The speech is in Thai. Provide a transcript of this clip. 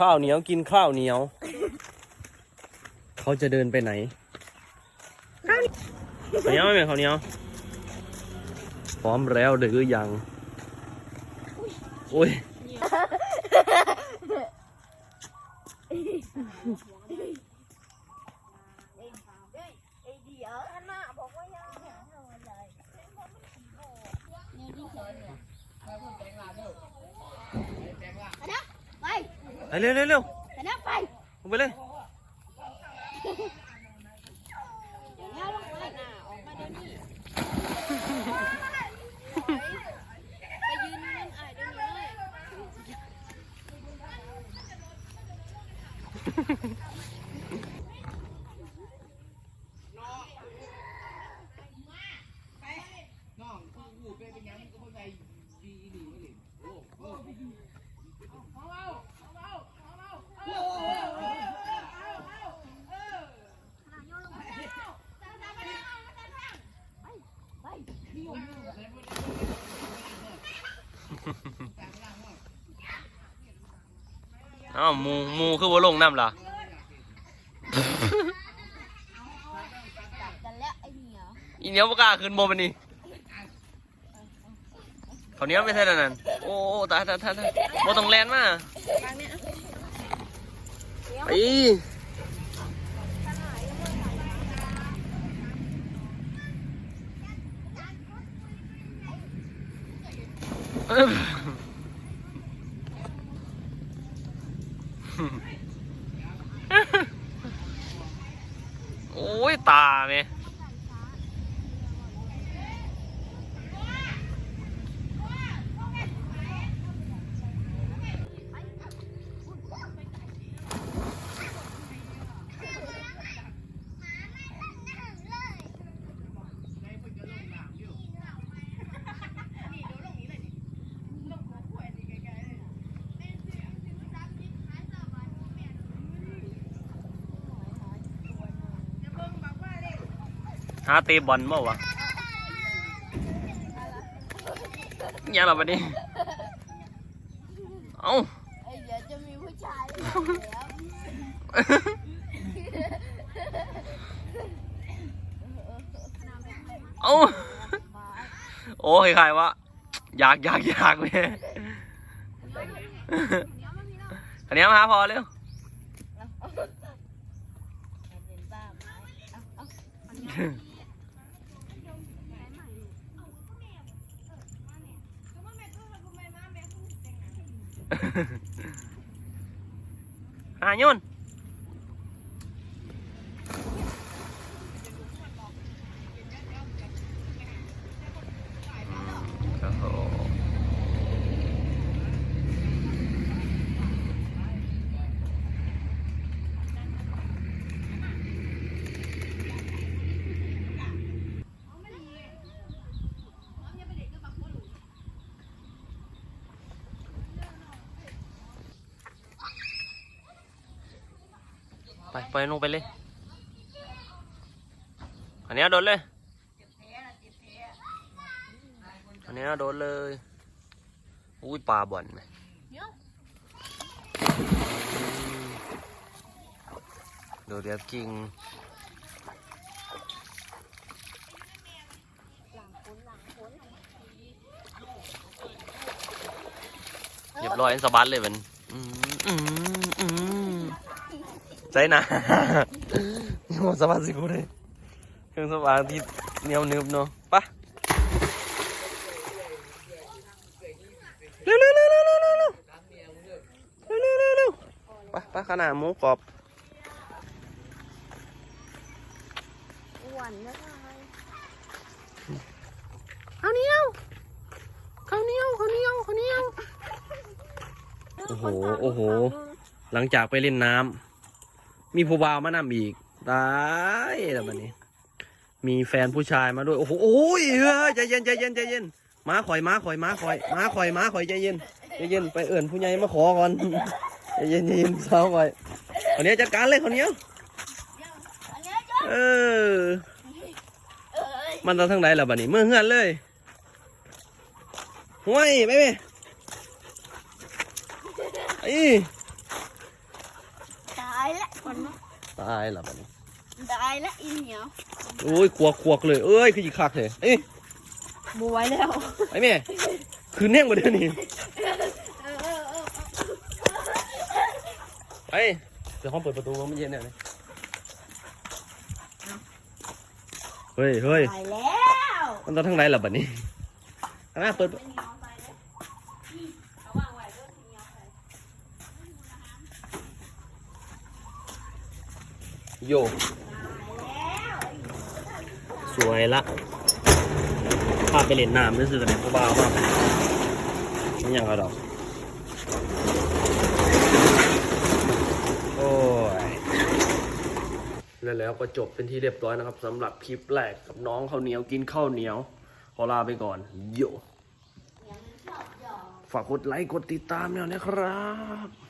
ข้าวเหนียวกินข้าวเหนียว เขาจะเดินไปไหนข้าวเหนียวไม่เป็นข้าวเหนียว พร้อมแล้วหรือยังโอ้ยเไปเร็วเร็วเร็วไปนะไปลงไปเลยเดี๋ยวนี้ลงไปน่ะออกมาเดี๋ยวนี้ไปยืนนั่นอ่ายเดี๋ยวนี้เลย เอ้าวหมูหมูคือว่าลงน้ำล่ะกันแล้วไอ้เหนียวอีเหนียวปกล้าขึ้นโมมันนี่เขาวเหนี้ยวไม่ใช่แล้วนั่นโอ้ตายตายตายตายโมต้องแลนมาไปโอ้ย ตาเม หาเตะบอลเมื่อวะยังหรอบัดนี้ เอ้าไอ้เดี๋ยวจะมีผู้ชายแล้วเอ้าโอ้ยใครวะอยากอยากอยากเลยอันนี้มาหาพอเร็วเ ah, yun. ไปไปลงไปเลยอันนี้โดนเลยอันนี้โดนเลยอุ้ยปลาบ่อนไหมดี๋ยวโดดเรียบกิ่งหลังฝนหลันเรียบร้อยสบัดเลยมันอืม ใจหนะโอ้สะบัดสิกูเลยเครื่องสว่างที่เหนียวนึบเนาะไปะเร็วเร็วเร็วเร็วเร็วเร็วเร็วเร็วเร็วเร็วเร็วไปไปขนาดหมูกรอบอ้วนแล้วไงข้าวเหนียวข้าวเหนียวข้าวเหนียวข้าวเหนียวโอ้โห โอ้โห หลังจากไปเล่นน้ำ มีผู้บ่าวมานำอีกตายแล้วบัดนี้ มีแฟนผู้ชายมาด้วย โอ้โหโอ้ยเฮ้ยใจเย็นใจเย็นใจเย็นม้าข่อยม้าข่อยม้าข่อยม้าข่อยม้าข่อยใจเย็นใจเย็นไปเอื่นผู้ใหญ่มาขอก่อนใจเย็นใจเย็นสาวข่อยคนนี้จัดการเลยคนนี้อันเนี้ยจ้ะเออ มันตอนทั้งไหนล่ะบัดนี้เมื่อเฮือนเลยห้วยไปไหมไอ้ ก่อนเนาะตายละบัดนี้ได้ละอีเหนียวโอ้ยควักควักเลย เอ้ยคือจีคักเลยเอ้ยบวยแล้วไอ้แม่คือแน่งกว่าเดิมนี่เออเออเออไปเดี๋ยวห้องเปิดประตูมันเย็นเนี่ยเลยเฮ้ยเฮ้ยตายแล้วมันต้องทั้งไรล่ะบัดนี้อะเปิด เป็นเหนียวไปเลยนี่เอาวางไว้ก็เหนียวไป โยสวยละพาไปเล่นน้ำรู้สึกอะไรพวกบ้ามากไม่ยังเอาดอก โอ้ย แล้วแล้วก็จบเป็นที่เรียบร้อยนะครับสำหรับคลิปแรกกับน้องข้าวเหนียวกินข้าวเหนียว ขอลาไปก่อน โย ฝากกดไลค์กดติดตามเนี่ยนะครับ